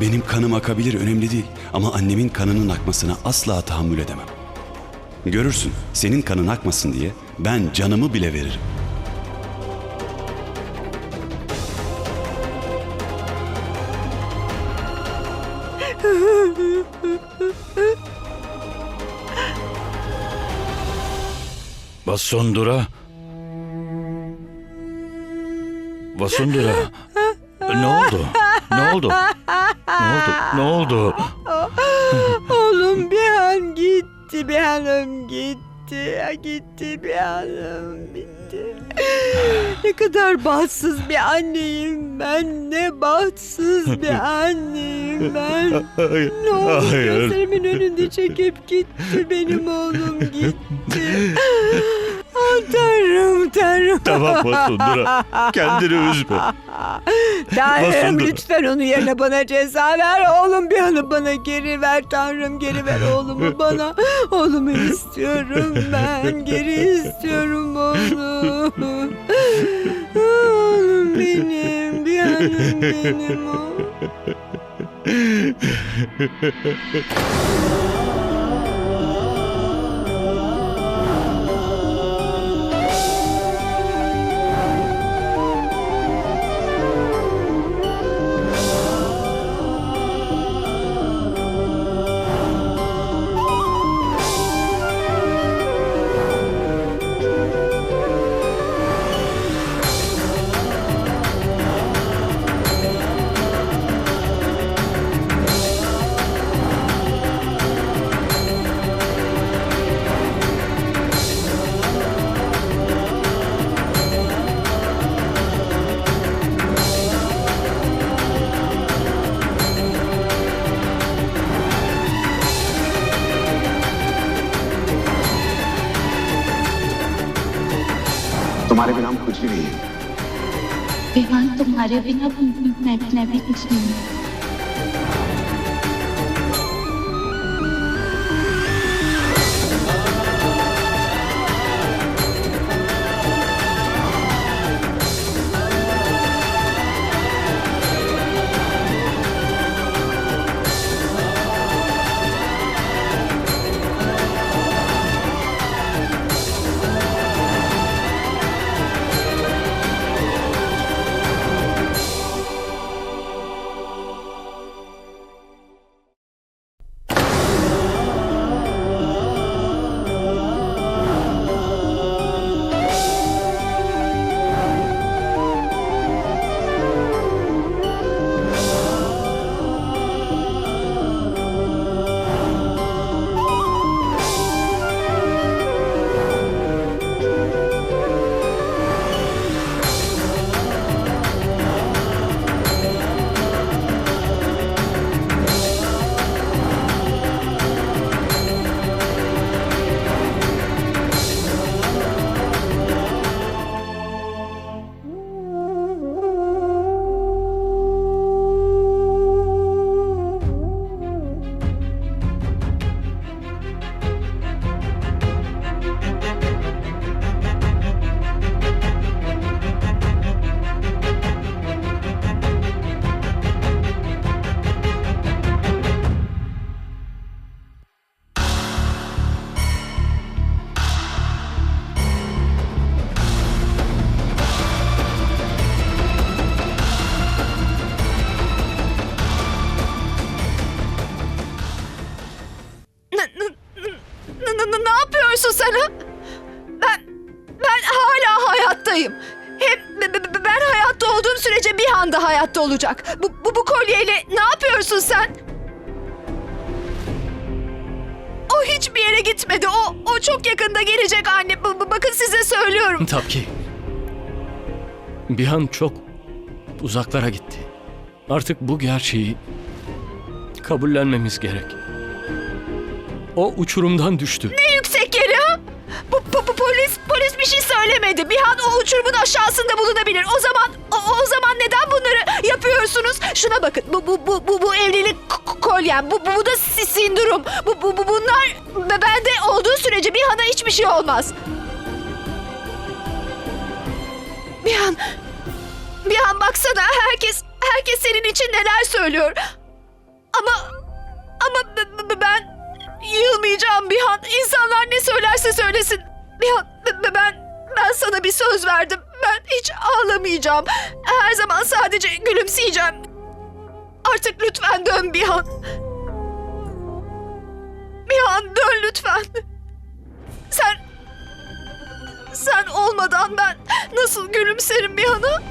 Benim kanım akabilir önemli değil ama annemin kanının akmasına asla tahammül edemem. Görürsün senin kanın akmasın diye ben canımı bile veririm. Vasundura. Vasundura. Ne oldu? Ne oldu? Ne oldu? Ne oldu? Oğlum bir an gitti, bir hanım gitti. Gitti bir hanım bitti. Ne kadar bahtsız bir anneyim ben. Ne bahtsız bir anneyim ben. Ne oldu Hayır. gözlerimin önünde çekip gitti benim oğlum gitti. Ah Tanrım Tanrım. Tamam Vasundura. Kendini üzme. Tanrım lütfen onun yerine bana ceza ver. Oğlum bir hanı bana geri ver. Tanrım geri ver oğlumu bana. Oğlumu istiyorum ben. Geri istiyorum oğlum. Oğlum benim. Bir hanım benim o. तुम्हारे बिना हम कुछ भी नहीं है। विवान तुम्हारे बिना मैं भी कुछ नहीं हूँ। Hayattayım. Be- ben hayatta olduğum sürece bir anda hayatta olacak. Bu, bu, bu kolyeyle ne yapıyorsun sen? O hiçbir yere gitmedi. O, o çok yakında gelecek anne. B- b- bakın size söylüyorum. Tabii ki. Bir an çok uzaklara gitti. Artık bu gerçeği kabullenmemiz gerek. O uçurumdan düştü. Ne söylemedi. Bir an o uçurumun aşağısında bulunabilir. O zaman o, o zaman neden bunları yapıyorsunuz? Şuna bakın. Bu bu bu bu, bu evlilik kolyem. Bu, bu bu da si- sindirum. Bu, bu bu bunlar be- bende olduğu sürece bir hana hiçbir şey olmaz. Bir an bir an baksana herkes herkes senin için neler söylüyor. Ama ama ben yılmayacağım Bihan. İnsanlar ne söylerse söylesin. Bihan b- b- ben ben sana bir söz verdim. Ben hiç ağlamayacağım. Her zaman sadece gülümseyeceğim. Artık lütfen dön Bihan. Bihan dön lütfen. Sen sen olmadan ben nasıl gülümserim Bihan'a?